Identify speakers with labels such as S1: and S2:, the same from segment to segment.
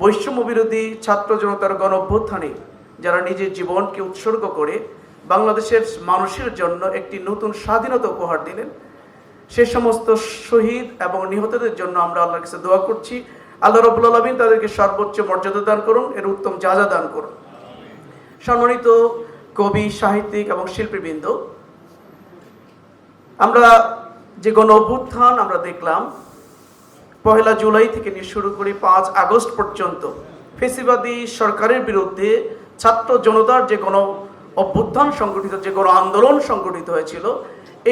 S1: বৈষম্য বিরোধী ছাত্র জনতার গণ অভ্যুত্থানে যারা নিজের জীবনকে উৎসর্গ করে বাংলাদেশের মানুষের জন্য একটি নতুন স্বাধীনতা উপহার দিলেন, সে সমস্ত শহীদ এবং নিহতদের জন্য আমরা আল্লাহর কাছে দোয়া করছি। আল্লাহ রবুল আলমিন তাদেরকে সর্বোচ্চ মর্যাদা দান করুন, এর উত্তম যাজা দান করুন। সম্মানিত কবি, সাহিত্যিক এবং শিল্পীবৃন্দ, আমরা যে গণ অভ্যুত্থান আমরা দেখলাম পহেলা জুলাই থেকে নিয়ে শুরু করি পাঁচ আগস্ট পর্যন্ত। ফেসিবাদী সরকারের বিরুদ্ধে ছাত্র জনতার যে গণ অভ্যুত্থান সংগঠিত, যে গণ আন্দোলন সংগঠিত হয়েছিল,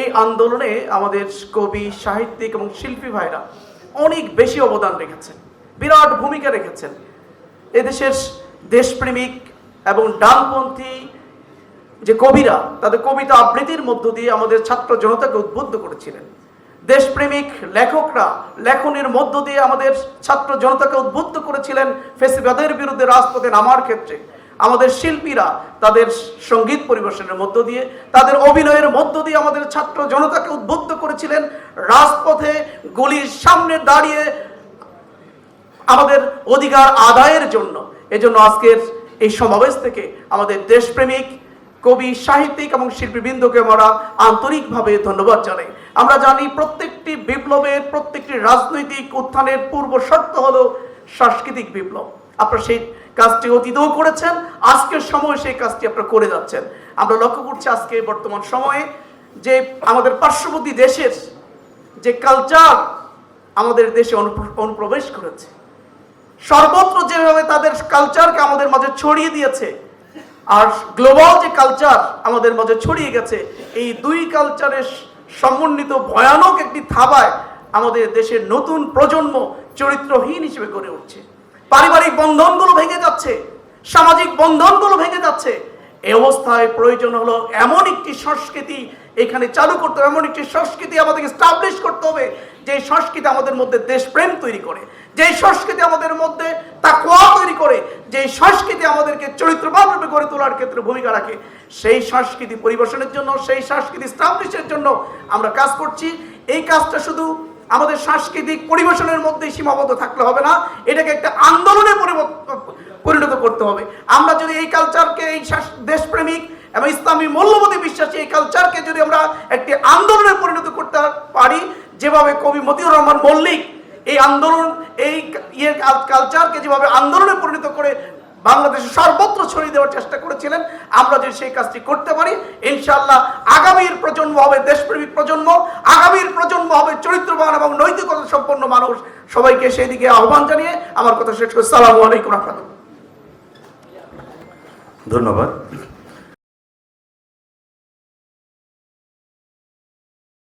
S1: এই আন্দোলনে আমাদের কবি, সাহিত্যিক এবং শিল্পী ভাইরা অনেক বেশি অবদান রেখেছেন, বিরাট ভূমিকা রেখেছেন। এদেশের দেশপ্রেমিক এবং ডানপন্থী যে কবিরা, তাদের কবিতা আবৃত্তির মধ্য দিয়ে আমাদের ছাত্র জনতাকে উদ্বুদ্ধ করেছিলেন। দেশপ্রেমিক লেখকরা লেখনের মধ্য দিয়ে আমাদের ছাত্র জনতাকে উদ্বুদ্ধ করেছিলেন ফেসিবাদের বিরুদ্ধে রাজপথে নামার ক্ষেত্রে। আমাদের শিল্পীরা তাদের সংগীত পরিবেশনের মধ্য দিয়ে, তাদের অভিনয়ের মধ্য দিয়ে আমাদের ছাত্র জনতাকে উদ্বুদ্ধ করেছিলেন। রাজপথে গলির সামনে দাঁড়িয়ে আমাদের অধিকার আদায়ের জন্য। এজন্য আজকের এই সমাবেশ থেকে আমাদের দেশপ্রেমিক, কবি, সাহিত্যিক এবং শিল্পীবৃন্দকে আমরা আন্তরিকভাবে ধন্যবাদ জানাই। আমরা জানি প্রত্যেকটি বিপ্লবের, প্রত্যেকটি রাজনৈতিক উত্থানের পূর্ব শর্ত হলো সাংস্কৃতিক বিপ্লব। আপনারা সেই কাজটি অতীতেও করেছেন, আজকের সময় সেই কাজটি আপনারা করে যাচ্ছেন। আমরা লক্ষ্য করছি আজকে বর্তমান সময়ে যে আমাদের পার্শ্ববর্তী দেশের যে কালচার আমাদের দেশে অনুপ্র- অনুপ্রবেশ করেছে। সর্বত্র যেভাবে তাদের কালচারকে আমাদের মাঝে ছড়িয়ে দিয়েছে, আর গ্লোবাল যে কালচার আমাদের মাঝে ছড়িয়ে গেছে, এই দুই কালচারের সমন্বিত ভয়ানক একটি থাবায় আমাদের দেশের নতুন প্রজন্ম চরিত্রহীন হিসেবে গড়ে উঠছে। পারিবারিক বন্ধনগুলো ভেঙে যাচ্ছে, সামাজিক বন্ধনগুলো ভেঙে যাচ্ছে। এই অবস্থায় প্রয়োজন হলো এমন একটি সংস্কৃতি, এখানে চালু করতে হবে, এমন একটি সংস্কৃতি আমাদেরকে স্টাবলিশ করতে হবে, যে সংস্কৃতি আমাদের মধ্যে দেশপ্রেম তৈরি করে, যে সংস্কৃতি আমাদের মধ্যে তাকওয়া তৈরি করে যে সংস্কৃতি আমাদেরকে চরিত্রবান রূপে গড়ে তোলার ক্ষেত্রে ভূমিকা রাখে। সেই সংস্কৃতি পরিবেশনের জন্য, সেই সংস্কৃতি স্টাবলিশের জন্য আমরা কাজ করছি। এই কাজটা শুধু আমাদের সাংস্কৃতিক পরিবেশনের মধ্যে সীমাবদ্ধ থাকলে হবে না, এটাকে একটা আন্দোলনে পরিণত করতে হবে। আমরা যদি এই কালচারকে এই দেশপ্রেমিক এবং ইসলামী মূল্যবোধে বিশ্বাসী এই কালচারকে যদি আমরা একটি আন্দোলনে পরিণত করতে পারি, যেভাবে কবি মতিউর রহমান মল্লিক এই আন্দোলন, এই ইয়ে কালচারকে যেভাবে আন্দোলনে পরিণত বাংলাদেশে সর্বত্র ছড়িয়ে দেওয়ার চেষ্টা করেছিলেন। আমরা যদি সেই কাজটি করতে পারি, ইনশাআল্লাহ আগামীর প্রজন্ম হবে দেশপ্রেমিক প্রজন্ম, আগামীর প্রজন্ম হবে চরিত্রবান এবং নৈতিকতা সম্পন্ন মানুষ। সবাইকে সেই দিকে আহ্বান জানিয়ে আমার কথা শেষ করছি সালামু আলাইকুম
S2: ধন্যবাদ।